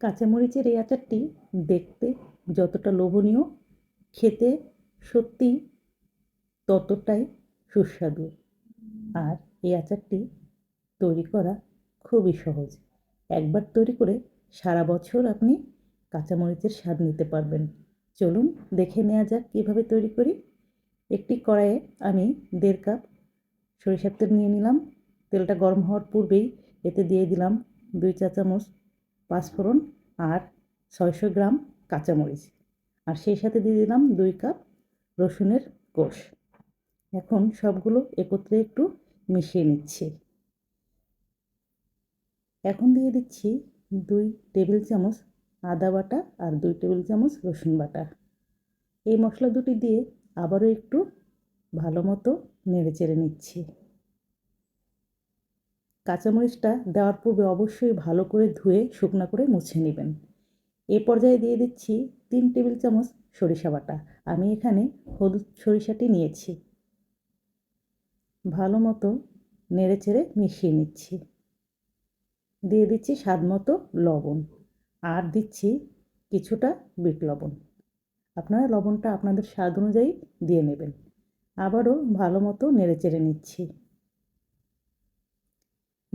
কাঁচামরিচের এই আচারটি দেখতে যতটা লোভনীয়, খেতে সত্যি ততটাই সুস্বাদু। আর এই আচারটি তৈরি করা খুবই সহজ। একবার তৈরি করে সারা বছর আপনি কাঁচামরিচের স্বাদ নিতে পারবেন। চলুন দেখে নেওয়া যাক কীভাবে তৈরি করি। একটি কড়াইয়ে আমি দেড় কাপ সরিষার তেল নিয়ে নিলাম। তেলটা গরম হওয়ার পূর্বেই এতে দিয়ে দিলাম দুই চা চামচ পাঁচফোড়ন আর ছয়শো গ্রাম কাঁচামরিচ। আর সেই সাথে দিয়ে দিলাম দুই কাপ রসুনের কোষ এখন সবগুলো একত্রে একটু মিশিয়ে নিচ্ছি। এখন দিয়ে দিচ্ছি দুই টেবিল চামচ আদা বাটা আর দুই টেবিল চামচ রসুন বাটা। এই মশলা দুটি দিয়ে আবারও একটু ভালো মতো নেড়ে চেড়ে নিচ্ছি। কাঁচামরিচটা দেওয়ার পূর্বে অবশ্যই ভালো করে ধুয়ে শুকনা করে মুছে নেবেন। এ পর্যায়ে দিয়ে দিচ্ছি তিন টেবিল চামচ সরিষা বাটা। আমি এখানে হলুদ সরিষাটি নিয়েছি। ভালো মতো নেড়ে চেড়ে মিশিয়ে নিচ্ছি। দিয়ে দিচ্ছি স্বাদ মতো লবণ। আর দিচ্ছি কিছুটা বিট লবণ। আপনারা লবণটা আপনাদের স্বাদ অনুযায়ী দিয়ে নেবেন। আবারও ভালো মতো নেড়ে চেড়ে নিচ্ছি।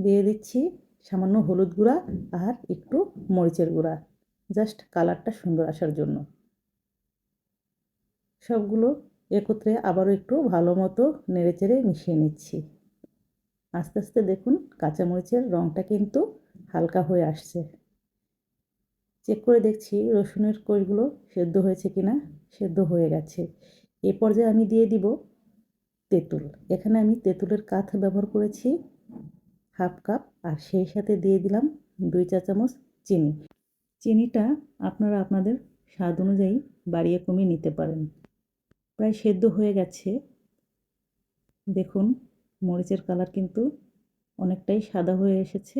দিয়ে দিচ্ছি সামান্য হলুদ গুঁড়া আর একটু মরিচের গুঁড়া। জাস্ট কালারটা সুন্দর আসার জন্য। সবগুলো একত্রে আবারও একটু ভালো মতো নেড়ে চেড়ে মিশিয়ে নিচ্ছি। আস্তে আস্তে দেখুন কাঁচামরিচের রঙটা কিন্তু হালকা হয়ে আসছে। চেক করে দেখছি রসুনের কোষগুলো সেদ্ধ হয়েছে কিনা, সেদ্ধ হয়ে গেছে। এ পর্যায়ে আমি দিয়ে দিব তেঁতুল। এখানে আমি তেঁতুলের কাঠ ব্যবহার করেছি হাফ কাপ আর সেই সাথে দিয়ে দিলাম দুই চা চামচ চিনি। চিনিটা আপনারা আপনাদের স্বাদ অনুযায়ী বাড়িয়ে কমিয়ে নিতে পারেন। প্রায় সেদ্ধ হয়ে গেছে। দেখুন, মরিচের কালার কিন্তু অনেকটাই সাদা হয়ে এসেছে।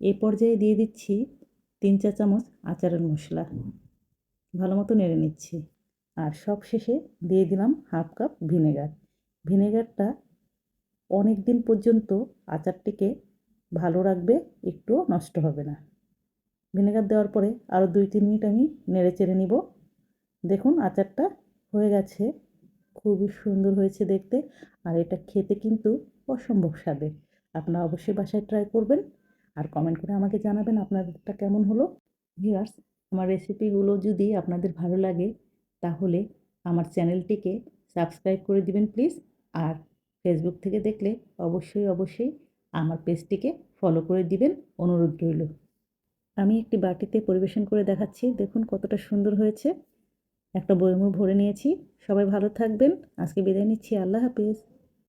এই পর্যায়ে দিয়ে দিচ্ছি তিন চা চামচ আচারের মশলা। ভালো মতো নেড়ে নিচ্ছি। আর সব শেষে দিয়ে দিলাম হাফ কাপ ভিনেগার। ভিনেগারটা অনেক দিন পর্যন্ত আচারটিকে ভালো রাখবে, একটুও নষ্ট হবে না। ভিনেগার দেওয়ার পরে আরও দুই তিন মিনিট আমি নেড়ে চেড়ে নিব। দেখুন আচারটা হয়ে গেছে, খুবই সুন্দর হয়েছে দেখতে আর এটা খেতে কিন্তু অসম্ভব স্বাদের। আপনারা অবশ্যই বাসায় ট্রাই করবেন আর কমেন্ট করে আমাকে জানাবেন আপনাদেরটা কেমন হলো। ভিউয়ার্স আমার রেসিপিগুলো যদি আপনাদের ভালো লাগে, তাহলে আমার চ্যানেলটিকে সাবস্ক্রাইব করে দিবেন প্লিজ আর ফেসবুক থেকে দেখলে অবশ্যই অবশ্যই আমার পেজটিকে ফলো করে দিবেন, অনুরোধ রইল। আমি একটি বাটিতে পরিবেশন করে দেখাচ্ছি, দেখুন কতটা সুন্দর হয়েছে। একটা বইমু ভরে নিয়েছি। সবাই ভালো থাকবেন। আজকে বিদায় নিচ্ছি। আল্লাহ হাফিজ।